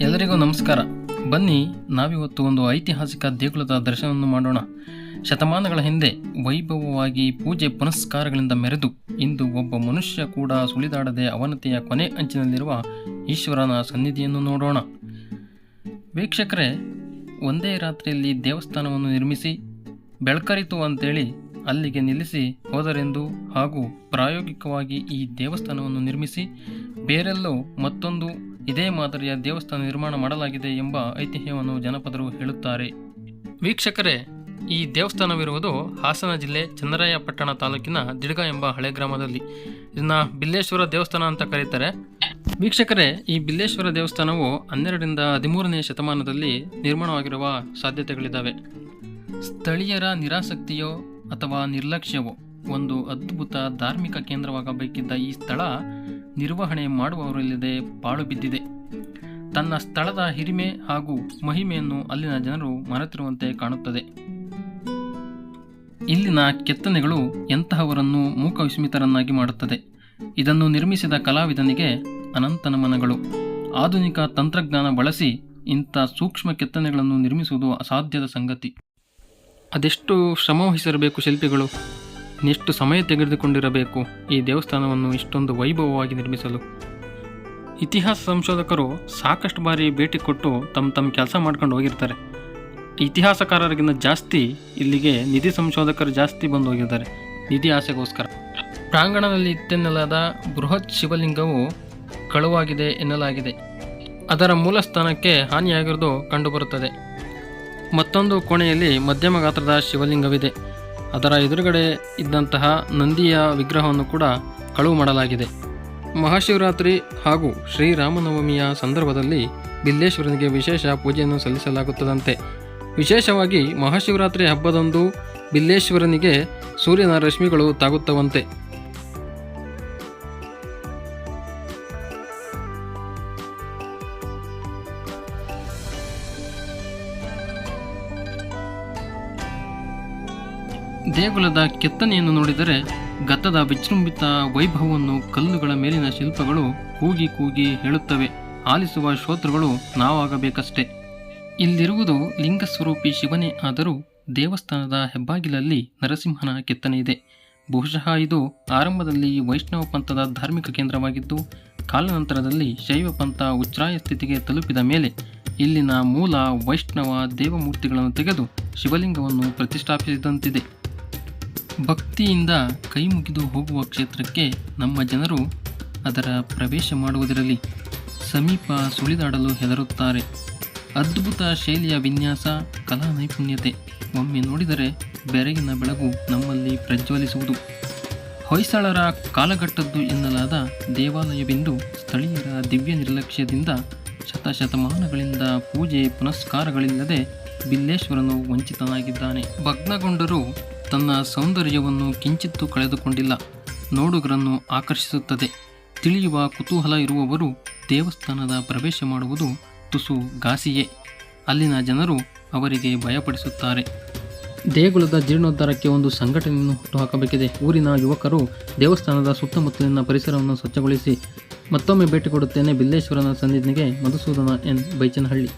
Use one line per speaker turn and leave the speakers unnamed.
ಎಲ್ಲರಿಗೂ ನಮಸ್ಕಾರ. ಬನ್ನಿ, ನಾವಿವತ್ತು ಒಂದು ಐತಿಹಾಸಿಕ ದೇಗುಲದ ದರ್ಶನವನ್ನು ಮಾಡೋಣ. ಶತಮಾನಗಳ ಹಿಂದೆ ವೈಭವವಾಗಿ ಪೂಜೆ ಪುನಸ್ಕಾರಗಳಿಂದ ಮೆರೆದು, ಇಂದು ಒಬ್ಬ ಮನುಷ್ಯ ಕೂಡ ಸುಳಿದಾಡದೆ ಅವನತಿಯ ಕೊನೆ ಅಂಚಿನಲ್ಲಿರುವ ಈಶ್ವರನ ಸನ್ನಿಧಿಯನ್ನು ನೋಡೋಣ. ವೀಕ್ಷಕರೇ, ಒಂದೇ ರಾತ್ರಿಯಲ್ಲಿ ದೇವಸ್ಥಾನವನ್ನು ನಿರ್ಮಿಸಿ, ಬೆಳಕರಿತು ಅಂತೇಳಿ ಅಲ್ಲಿಗೆ ನಿಲ್ಲಿಸಿ ಹೋದರೆಂದು ಹಾಗೂ ಪ್ರಾಯೋಗಿಕವಾಗಿ ಈ ದೇವಸ್ಥಾನವನ್ನು ನಿರ್ಮಿಸಿ, ಬೇರೆಲ್ಲೋ ಮತ್ತೊಂದು ಇದೇ ಮಾದರಿಯ ದೇವಸ್ಥಾನ ನಿರ್ಮಾಣ ಮಾಡಲಾಗಿದೆ ಎಂಬ ಐತಿಹ್ಯವನ್ನು ಜನಪದರು ಹೇಳುತ್ತಾರೆ. ವೀಕ್ಷಕರೇ, ಈ ದೇವಸ್ಥಾನವಿರುವುದು ಹಾಸನ ಜಿಲ್ಲೆ ಚನ್ನರಾಯಪಟ್ಟಣ ತಾಲೂಕಿನ ದಿಡ್ಗ ಎಂಬ ಹಳೆ ಗ್ರಾಮದಲ್ಲಿ. ಇದನ್ನ ಬಿಲ್ಲೇಶ್ವರ ದೇವಸ್ಥಾನ ಅಂತ ಕರೀತಾರೆ. ವೀಕ್ಷಕರೇ, ಈ ಬಿಲ್ಲೇಶ್ವರ ದೇವಸ್ಥಾನವು ಹನ್ನೆರಡರಿಂದ ಹದಿಮೂರನೇ ಶತಮಾನದಲ್ಲಿ ನಿರ್ಮಾಣವಾಗಿರುವ ಸಾಧ್ಯತೆಗಳಿದ್ದಾವೆ ಸ್ಥಳೀಯರ ನಿರಾಸಕ್ತಿಯೋ ಅಥವಾ ನಿರ್ಲಕ್ಷ್ಯವೋ ಒಂದು ಅದ್ಭುತ ಧಾರ್ಮಿಕ ಕೇಂದ್ರವಾಗಬೇಕಿದ್ದ ಈ ಸ್ಥಳ ನಿರ್ವಹಣೆ ಮಾಡುವವರಿಲ್ಲದೆ, ಪಾಳು ಬಿದ್ದಿದೆ. ತನ್ನ ಸ್ಥಳದ ಹಿರಿಮೆ ಹಾಗೂ ಮಹಿಮೆಯನ್ನು ಅಲ್ಲಿನ ಜನರು ಮರೆತಿರುವಂತೆ ಕಾಣುತ್ತದೆ. ಇಲ್ಲಿನ ಕೆತ್ತನೆಗಳು ಎಂತಹವರನ್ನು ಮೂಕ ವಿಸ್ಮಿತರನ್ನಾಗಿ ಮಾಡುತ್ತದೆ. ಇದನ್ನು ನಿರ್ಮಿಸಿದ ಕಲಾವಿದನಿಗೆ ಅನಂತ ನಮನಗಳು. ಆಧುನಿಕ ತಂತ್ರಜ್ಞಾನ ಬಳಸಿ ಇಂಥ ಸೂಕ್ಷ್ಮ ಕೆತ್ತನೆಗಳನ್ನು ನಿರ್ಮಿಸುವುದು ಅಸಾಧ್ಯದ ಸಂಗತಿ. ಅದೆಷ್ಟು ಶ್ರಮವಹಿಸಿರಬೇಕು ಶಿಲ್ಪಿಗಳು? ಇನ್ನೆಷ್ಟು ಸಮಯ ತೆಗೆದುಕೊಂಡಿರಬೇಕು. ಈ ದೇವಸ್ಥಾನವನ್ನು ಇಷ್ಟೊಂದು ವೈಭವವಾಗಿ ನಿರ್ಮಿಸಲು. ಇತಿಹಾಸ ಸಂಶೋಧಕರು ಸಾಕಷ್ಟು ಬಾರಿ ಭೇಟಿ ಕೊಟ್ಟು ತಮ್ಮ ತಮ್ಮ ಕೆಲಸ ಮಾಡ್ಕೊಂಡು ಹೋಗಿರ್ತಾರೆ. ಇತಿಹಾಸಕಾರರಿಗಿಂತ ಜಾಸ್ತಿ ಇಲ್ಲಿಗೆ ನಿಧಿ ಸಂಶೋಧಕರು ಜಾಸ್ತಿ ಬಂದು ಹೋಗಿದ್ದಾರೆ. ನಿಧಿ ಆಸೆಗೋಸ್ಕರ. ಪ್ರಾಂಗಣದಲ್ಲಿ ಇತ್ತೆನ್ನಲಾದ ಬೃಹತ್ ಶಿವಲಿಂಗವು ಕಳುವಾಗಿದೆ ಎನ್ನಲಾಗಿದೆ. ಅದರ ಮೂಲ ಸ್ಥಾನಕ್ಕೆ ಹಾನಿಯಾಗಿರುವುದು ಕಂಡುಬರುತ್ತದೆ. ಮತ್ತೊಂದು ಕೋಣೆಯಲ್ಲಿ ಮಧ್ಯಮ ಗಾತ್ರದ ಶಿವಲಿಂಗವಿದೆ. ಅದರ ಎದುರುಗಡೆ ಇದ್ದಂತಹ ನಂದಿಯ ವಿಗ್ರಹವನ್ನು ಕೂಡ ಕಳುವು ಮಾಡಲಾಗಿದೆ. ಮಹಾಶಿವರಾತ್ರಿ ಹಾಗೂ ಶ್ರೀರಾಮನವಮಿಯ ಸಂದರ್ಭದಲ್ಲಿ ಬಿಲ್ಲೇಶ್ವರನಿಗೆ ವಿಶೇಷ ಪೂಜೆಯನ್ನು ಸಲ್ಲಿಸಲಾಗುತ್ತದಂತೆ. ವಿಶೇಷವಾಗಿ ಮಹಾಶಿವರಾತ್ರಿ ಹಬ್ಬದಂದು ಬಿಲ್ಲೇಶ್ವರನಿಗೆ ಸೂರ್ಯನ ರಶ್ಮಿಗಳು ತಾಗುತ್ತವಂತೆ. ದೇಗುಲದ ಕೆತ್ತನೆಯನ್ನು ನೋಡಿದರೆ ಗತದ ವಿಜೃಂಭಿತ ವೈಭವವನ್ನು ಕಲ್ಲುಗಳ ಮೇಲಿನ ಶಿಲ್ಪಗಳು ಕೂಗಿ ಕೂಗಿ ಹೇಳುತ್ತವೆ. ಆಲಿಸುವ ಶ್ರೋತೃಗಳು ನಾವಾಗಬೇಕಷ್ಟೆ. ಇಲ್ಲಿರುವುದು ಲಿಂಗಸ್ವರೂಪಿ ಶಿವನೇ ಆದರೂ ದೇವಸ್ಥಾನದ ಹೆಬ್ಬಾಗಿಲಲ್ಲಿ ನರಸಿಂಹನ ಕೆತ್ತನೆ ಇದೆ. ಬಹುಶಃ ಇದು ಆರಂಭದಲ್ಲಿ ವೈಷ್ಣವ ಪಂಥದ ಧಾರ್ಮಿಕ ಕೇಂದ್ರವಾಗಿದ್ದು, ಕಾಲನಂತರದಲ್ಲಿ ಶೈವ ಪಂಥ ಉಚ್ಛ್ರಾಯ ಸ್ಥಿತಿಗೆ ತಲುಪಿದ ಮೇಲೆ ಇಲ್ಲಿನ ಮೂಲ ವೈಷ್ಣವ ದೇವಮೂರ್ತಿಗಳನ್ನು ತೆಗೆದು ಶಿವಲಿಂಗವನ್ನು ಪ್ರತಿಷ್ಠಾಪಿಸಿದಂತಿದೆ. ಭಕ್ತಿಯಿಂದ ಕೈ ಮುಗಿದು ಹೋಗುವ ಕ್ಷೇತ್ರಕ್ಕೆ ನಮ್ಮ ಜನರು ಅದರ ಪ್ರವೇಶ ಮಾಡುವುದರಲ್ಲಿ ಸಮೀಪ ಸುಳಿದಾಡಲು ಹೆದರುತ್ತಾರೆ. ಅದ್ಭುತ ಶೈಲಿಯ ವಿನ್ಯಾಸ, ಕಲಾ ನೈಪುಣ್ಯತೆ ಒಮ್ಮೆ ನೋಡಿದರೆ ಬೆರಗಿನ ಬೆಳಗು ನಮ್ಮಲ್ಲಿ ಪ್ರಜ್ವಲಿಸುವುದು. ಹೊಯ್ಸಳರ ಕಾಲಘಟ್ಟದ್ದು ಎನ್ನಲಾದ ದೇವಾಲಯವೆಂದು ಸ್ಥಳೀಯರ ದಿವ್ಯ ನಿರ್ಲಕ್ಷ್ಯದಿಂದ ಶತಶತಮಾನಗಳಿಂದ ಪೂಜೆ ಪುನಸ್ಕಾರಗಳಿಲ್ಲದೆ ಬಿಲ್ಲೇಶ್ವರನು ವಂಚಿತನಾಗಿದ್ದಾನೆ. ಭಗ್ನಗೊಂಡರೂ ತನ್ನ ಸೌಂದರ್ಯವನ್ನು ಕಿಂಚಿತ್ತೂ ಕಳೆದುಕೊಂಡಿಲ್ಲ. ನೋಡುಗರನ್ನು ಆಕರ್ಷಿಸುತ್ತದೆ. ತಿಳಿಯುವ ಕುತೂಹಲ ಇರುವವರು ದೇವಸ್ಥಾನದ ಪ್ರವೇಶ ಮಾಡುವುದು ತುಸು ಘಾಸಿಯೇ. ಅಲ್ಲಿನ ಜನರು ಅವರಿಗೆ ಭಯಪಡಿಸುತ್ತಾರೆ. ದೇಗುಲದ ಜೀರ್ಣೋದ್ಧಾರಕ್ಕೆ ಒಂದು ಸಂಘಟನೆಯನ್ನು ಹುಟ್ಟುಹಾಕಬೇಕಿದೆ. ಊರಿನ ಯುವಕರು ದೇವಸ್ಥಾನದ ಸುತ್ತಮುತ್ತಲಿನ ಪರಿಸರವನ್ನು ಸ್ವಚ್ಛಗೊಳಿಸಿ ಮತ್ತೊಮ್ಮೆ ಭೇಟಿ ಕೊಡುತ್ತೇನೆ ಬಿಲ್ಲೇಶ್ವರನ ಸನ್ನಿಧಿಗೆ ಮಧುಸೂದನ ಎನ್. ಬೈಚನಹಳ್ಳಿ.